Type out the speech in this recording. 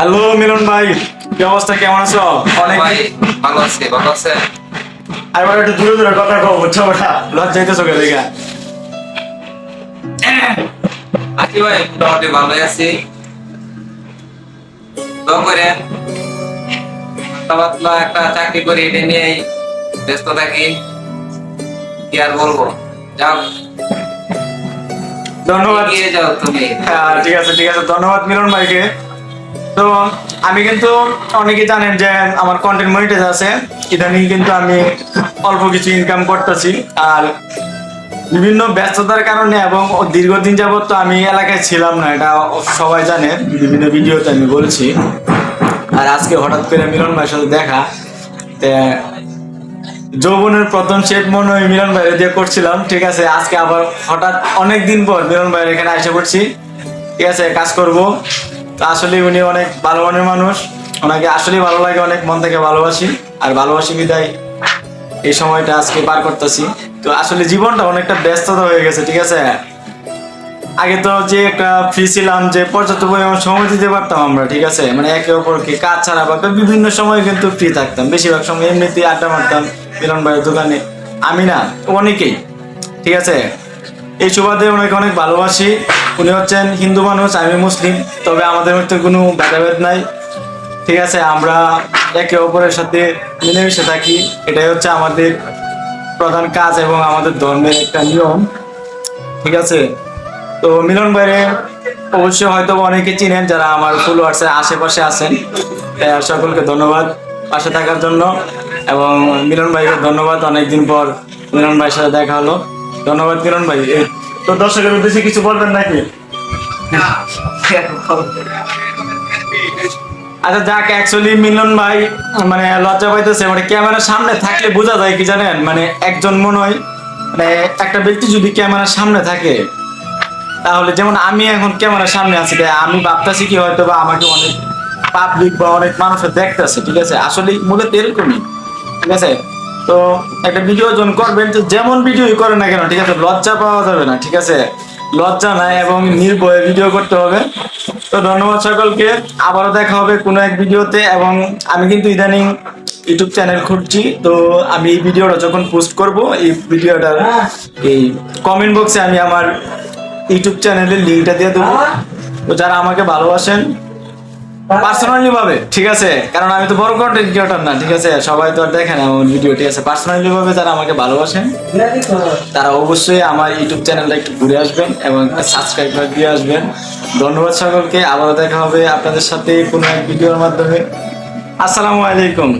Hello মিলন ভাই কি অবস্থা? কেমন আছো? অনেক ভাই ভালো আছি ভালো আছে আর এবার একটু দূরে দূরে কথা কও বুঝছ? ওটা লজ্জাইতেছো কে দেখা। আছি ভাই মোটামুটি ভালোই আছি। তো করে পাতলা একটা চাকরি করি এটা নিয়েই ব্যস্ত থাকি। কি আর বলব? যাও। ধন্যবাদ। যাও তুমি। হ্যাঁ, ঠিক আছে ঠিক আছে। ধন্যবাদ মিলন ভাইকে। তো আমি কিন্তু অনেকে জানেন যে আমার কন্টেন্ট মনিটাইজ আছে। ইদানিং কিন্তু আমি অল্প কিছু ইনকাম করতেছি। আর বিভিন্ন ব্যস্ততার কারণে এবং দীর্ঘদিন যাবত তো আমি এলাকায় ছিলাম না, এটা সবাই জানে, বিভিন্ন ভিডিওতে আমি বলছি। আর আজকে হঠাৎ করে মিলন ভাইয়ের সাথে দেখা যৌবনের প্রথম শেপ মনে হয় মিলন ভাইয়ের দিয়ে করছিলাম, ঠিক আছে? আজকে আবার হঠাৎ অনেক দিন পর মিলন ভাইয়ের এখানে এসে পড়ছি। ঠিক আছে, কাজ করব। আসলে উনি অনেক ভালো মনের মানুষ। ওনাকে আসলে ভালো লাগে, অনেক মন থেকে ভালোবাসি। আর ভালোবাসি বিদায় এই সময়টা আজকে পার করতেছি। তো আসলে জীবনটা অনেকটা ব্যস্ততা হয়ে গেছে, ঠিক আছে? আগে তো যে একটা ফ্রি ছিলাম, যে পর্যাপ্ত পরিমাণ সময় দিতে পারতাম আমরা, ঠিক আছে? মানে একে অপরকে কাজ ছাড়া বা বিভিন্ন সময় কিন্তু ফ্রি থাকতাম। বেশিরভাগ সময় এমনিতেই আড্ডা মারতাম মিলন ভাইয়ের দোকানে। আমি না, অনেকেই, ঠিক আছে? এই সুবাদে ওনাকে অনেক ভালোবাসি। উনি হচ্ছেন হিন্দু মানুষ, আমি মুসলিম, তবে আমাদের মধ্যে কোনো ভেদাভেদ নাই। ঠিক আছে, আমরা একে অপরের সাথে মিলেমিশে থাকি, এটাই হচ্ছে আমাদের প্রধান কাজ এবং আমাদের ধর্মের একটা নিয়ম। ঠিক আছে? তো মিলন ভাইরে অবশ্যই হয়তো অনেকে চিনেন যারা আমার ফলোয়ার্সের আশেপাশে আছেন। সকলকে ধন্যবাদ পাশে থাকার জন্য। এবং মিলন ভাইকে ধন্যবাদ, অনেকদিন পর মিলন ভাইয়ের সাথে দেখা হলো। ধন্যবাদ মিলন ভাই তো দর্শকের উদ্দেশ্যে কিছু বলবেন নাকি? আচ্ছা যাক অ্যাকচুয়ালি মিলন ভাই মানে লজ্জা পাইতেছে মানে ক্যামেরার সামনে থাকলে বোঝা যায় কি জানেন? মানে একজন মনে হয় মানে একটা ব্যক্তি যদি ক্যামেরার সামনে থাকে, তাহলে যেমন আমি এখন ক্যামেরার সামনে আছি আমি ভাবতেছি কি হয়তো বা আমাকে অনেক পাবলিক বা অনেক মানুষ দেখতেছে, ঠিক আছে? আসলে মূলত এরকমই, ঠিক আছে? তো একটা ভিডিও যখন করবেন তো যেমন ভিডিওই করেন না কেন, ঠিক আছে? লজ্জা পাওয়া যাবে না, ঠিক আছে? লজ্জা নাই এবং নির্ভয়ে ভিডিও করতে হবে। তো ধন্যবাদ সকলকে। আবারও দেখা হবে কোনো এক ভিডিওতে এবং আমি কিন্তু ইদানিং ইউটিউব চ্যানেল খুঁজছি। তো আমি এই ভিডিওটা যখন পোস্ট করব, এই ভিডিওটার এই কমেন্ট বক্সে আমি আমার ইউটিউব চ্যানেলের লিঙ্কটা দিয়ে দেবো। তো যারা আমাকে ভালোবাসেন পার্সোনালি ভাবে ঠিক আছে? কারণ আমি তো বড় কন্টেন্ট ক্রিয়েটর না, ঠিক আছে? সবাই তো আর আমার ভিডিও ঠিক আছে? পার্সোনালি ভাবে যারা আমাকে ভালোবাসেন, তারা অবশ্যই আমার ইউটিউব চ্যানেলটা একটু ঘুরে আসবেন এবং সাবস্ক্রাইব করে দিয়ে আসবেন। ধন্যবাদ সকলকে, আবারও দেখা হবে আপনাদের সাথে কোনো এক ভিডিওর মাধ্যমে। আসসালামু আলাইকুম।